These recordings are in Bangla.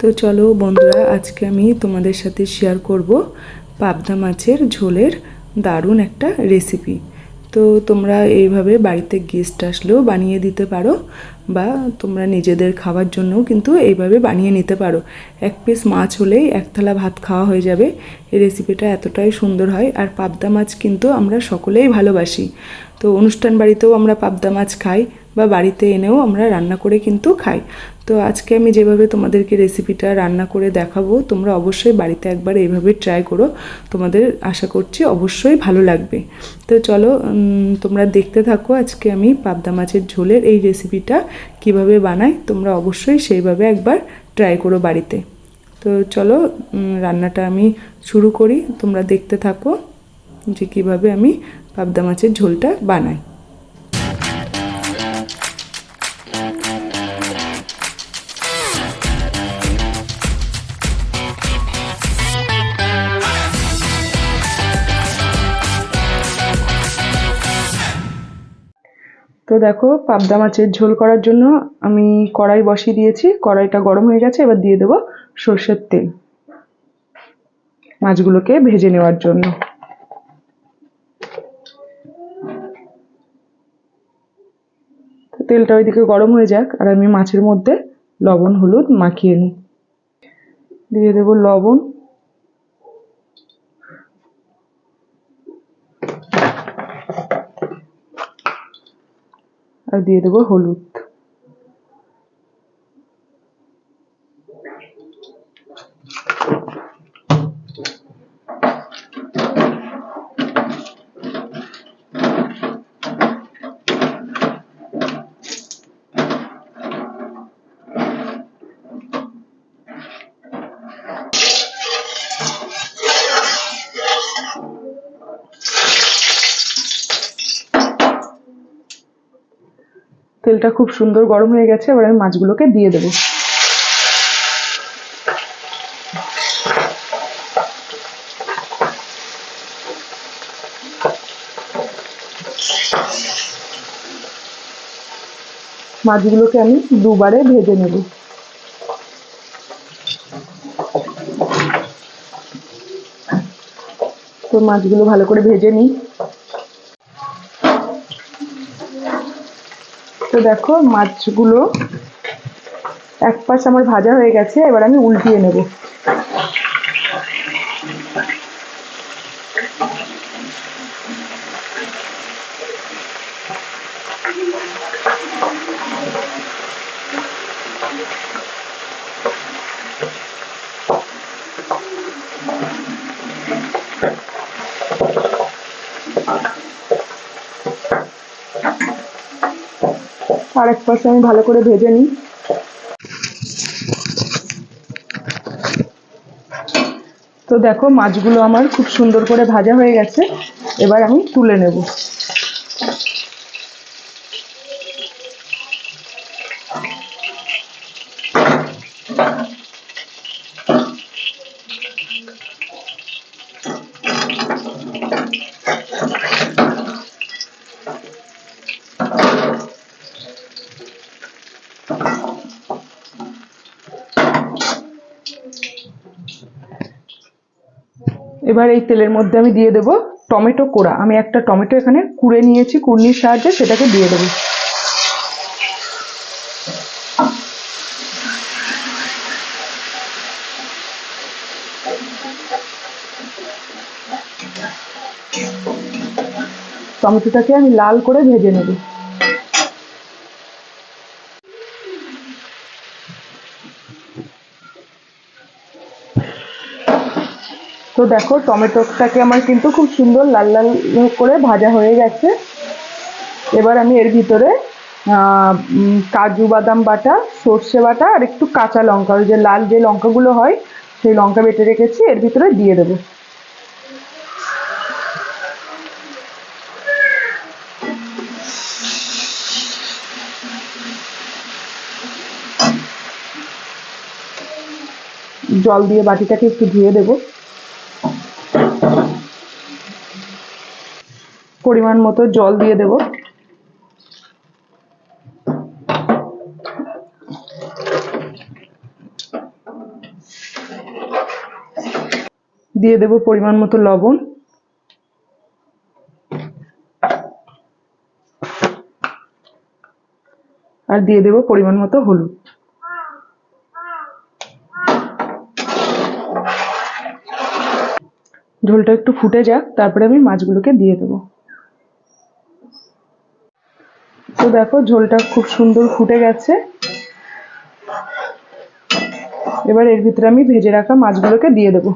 তো চলো বন্ধুরা, আজকে আমি তোমাদের সাথে শেয়ার করব পাবদা মাছের ঝোলের দারুণ একটা রেসিপি তো তোমরা এইভাবে বাড়িতে গেস্ট আসলেও বানিয়ে দিতে পারো বা তোমরা নিজেদের খাওয়ার জন্যও কিন্তু এইভাবে বানিয়ে নিতে পারো। এক পিস মাছ হলেই এক থালা ভাত খাওয়া হয়ে যাবে। এই রেসিপিটা এতটাই সুন্দর হয় আর পাবদা মাছ কিন্তু আমরা সকলেই ভালোবাসি। তো অনুষ্ঠান বাড়িতেও আমরা পাবদা মাছ খাই। বা বাড়িতে এনেও আমরা রান্না করে কিন্তু খাই। তো আজকে আমি যেভাবে তোমাদেরকে রেসিপিটা রান্না করে দেখাবো, তোমরা অবশ্যই বাড়িতে একবার এইভাবে ট্রাই করো। তোমাদের আশা করছি অবশ্যই ভালো লাগবে। তো চলো তোমরা দেখতে থাকো আজকে আমি পাবদা মাছের ঝোলের এই রেসিপিটা কীভাবে বানাই। তোমরা অবশ্যই সেইভাবে একবার ট্রাই করো বাড়িতে। তো চলো রান্নাটা আমি শুরু করি। তোমরা দেখতে থাকো যে কীভাবে আমি পাবদা মাছের ঝোলটা বানাই। তো দেখো, পাবদা মাছের ঝোল করার জন্য আমি কড়াই বসিয়ে দিয়েছি। কড়াইটা গরম হয়ে গেছে, এবার দিয়ে দেবো সর্ষের তেল মাছগুলোকে ভেজে নেওয়ার জন্য। তেলটা ওইদিকে গরম হয়ে যাক, আর আমি মাছের মধ্যে লবণ, হলুদ মাখিয়ে নিই। দিয়ে দেবো লবণ। আর দিয়ে দেবো হলুদ। তেলটা খুব সুন্দর গরম হয়ে গেছে, এবার আমি মাছগুলোকে দিয়ে দেবো। মাছগুলোকে আমি দুবারে ভেজে নেব। তো মাছগুলো ভালো করে ভেজে নিই। তো দেখো মাছগুলো এক পাশ আমার ভাজা হয়ে গেছে এবার আমি উল্টিয়ে নেব। আর এক পাশে আমি ভালো করে ভেজে নিই। তো দেখো, মাছগুলো আমার খুব সুন্দর করে ভাজা হয়ে গেছে। এবার আমি তুলে নেব। এবার এই তেলের মধ্যে আমি দিয়ে দেব টমেটো কোড়া। আমি একটা টমেটো এখানে কুড়ে নিয়েছি, কুড়নির সাহায্যে সেটাকে দিয়ে দেবো। টমেটোটাকে আমি লাল করে ভেজে নেব। তো দেখো, টমেটোটাকে আমার কিন্তু খুব সুন্দর লাল লাল করে ভাজা হয়ে গেছে। এবার আমি এর ভিতরে কাজু বাদাম বাটা, সর্ষে বাটা আর একটু কাঁচা লঙ্কা। ওই যে লাল যে লঙ্কাগুলো হয়, সেই লঙ্কা বেটে রেখেছি, এর ভিতরে দিয়ে দেবো। জল দিয়ে বাটিটাকে একটু ধুয়ে দেবো। পরিমাণ মতো জল দিয়ে দেব। দিয়ে দেব পরিমাণ মতো লবণ। আর দিয়ে দেব পরিমাণ মতো হলুদ। ঝোলটা একটু ফুটে যাক, তারপরে আমি মাছগুলোকে দিয়ে দেবো। তো দেখো ঝোলটা খুব সুন্দর ফুটে গেছে। এবার এর ভিতরে আমি ভেজে রাখা মাছগুলোকে দিয়ে দেবো।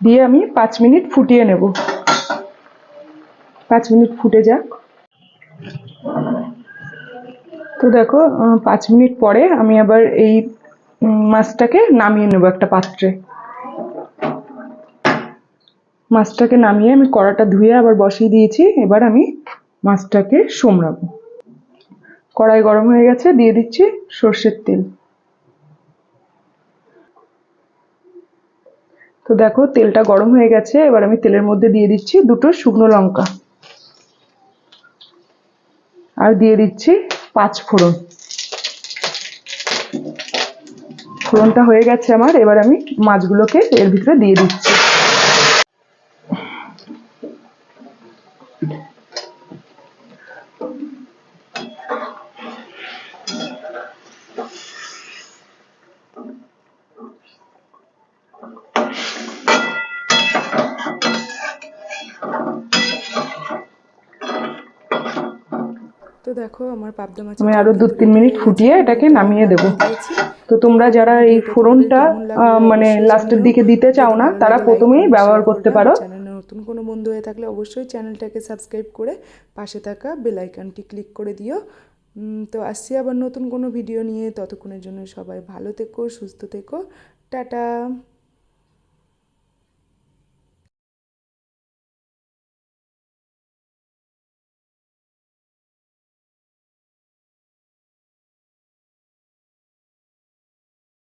দিয়ে আমি পাঁচ মিনিট ফুটিয়ে নেব। পাঁচ মিনিট ফুটে যাক। তো দেখো পাঁচ মিনিট পরে আমি আবার এই মাছটাকে নামিয়ে নেব একটা পাত্রে। মাছটাকে নামিয়ে আমি কড়াটা ধুয়ে আবার বসিয়ে দিয়েছি, এবার আমি মাছটাকে সোমরাবো কড়াই গরম হয়ে গেছে, দিয়ে দিচ্ছি সর্ষের তেল। তো দেখো, তেলটা গরম হয়ে গেছে, এবার আমি তেলের মধ্যে দিয়ে দিচ্ছি দুটো শুকনো লঙ্কা। আর দিয়ে দিচ্ছি পাঁচ ফোড়ন। ফোড়নটা হয়ে গেছে আমার এবার আমি মাছগুলোকে এর ভিতরে দিয়ে দিচ্ছি। তো দেখো আমার পাবদা মাছ আমি আরও দু তিন মিনিট ফুটিয়ে এটাকে নামিয়ে দেব। তো তোমরা যারা এই ফোড়নটা মানে লাস্টের দিকে দিতে চাও না তারা প্রথমেই ব্যবহার করতে পারো। নতুন কোনো বন্ধু হয়ে থাকলে অবশ্যই চ্যানেলটাকে সাবস্ক্রাইব করে পাশে থাকা বেল আইকনটি ক্লিক করে দিও। তো আসছি আবার নতুন কোনো ভিডিও নিয়ে। ততক্ষণের জন্য সবাই ভালো থেকো সুস্থ থেকো। টাটা!